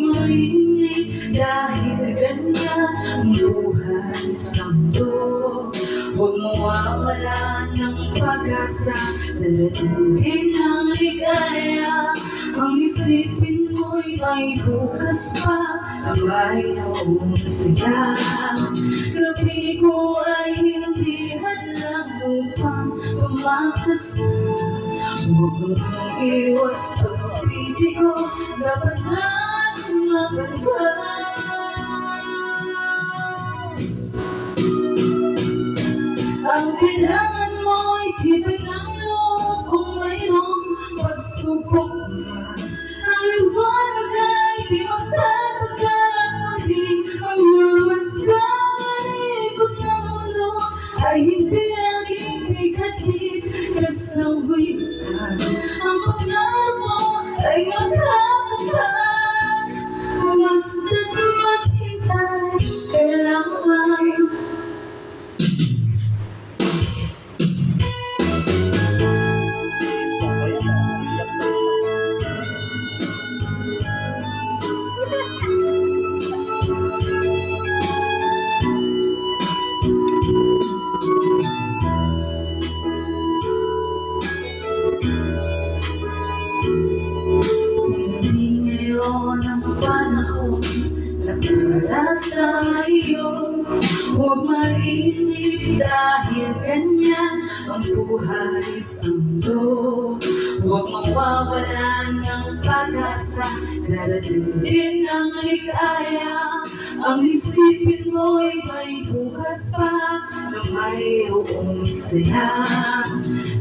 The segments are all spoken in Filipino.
muli Dahil ganda ang buhay sa mundo Huwag mawawala ng pag-asa Talatingin ang ligaya Ang isipin mo'y may bukas pa Ang na umasaya Gabi ko ay hindi hadlang upang pumakasan Huwag mong iwas pag-ibig ko Dapat lang ang kailangan mo ay tibay ng loob Kung mayroong pagsubok. Na Ang liwanag ay di magtatagal At hindi ang mamasdan Ikot ng mundo ay hindi laging bigatid. Kasawitan Ang pangarap mo ay magkakatag para sa iyo Huwag mainip dahil ganyan ang buhay sa mundo. Huwag mawawalan ng pag-asa. Darating ang ligaya. Ang isipin mo'y may bukas pa Na mayroong saya.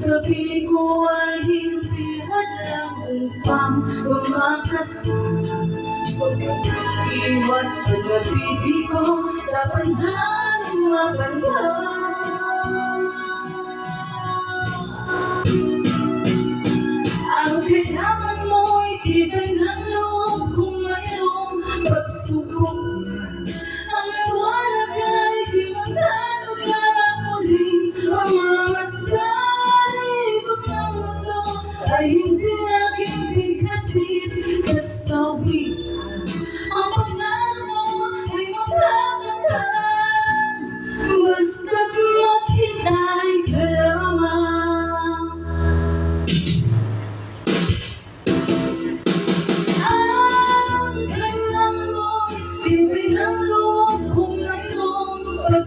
Gabi ko ay hindi hadlang upang umakas Iwas pag-ibig ko, tapandan, mapandan. Ang kailangan mo'y tibay ng loob kung mayroong pagsubok Ang liwanag ay di magtatagala muli Ang mga salibot ng mundo ay hindi naging bigatid kasawi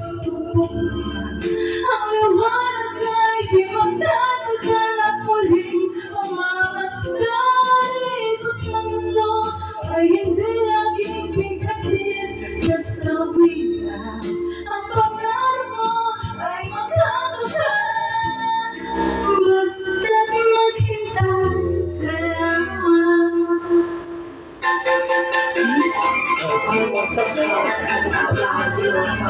Ang laman ng kahit di magtatagal at muling umamasdan ikot ng mundo ay hindi laging bigatin kasawitan. Ang pangarap mo ay magkakakan basta't magkita ka lamang. Please, no, I want something else.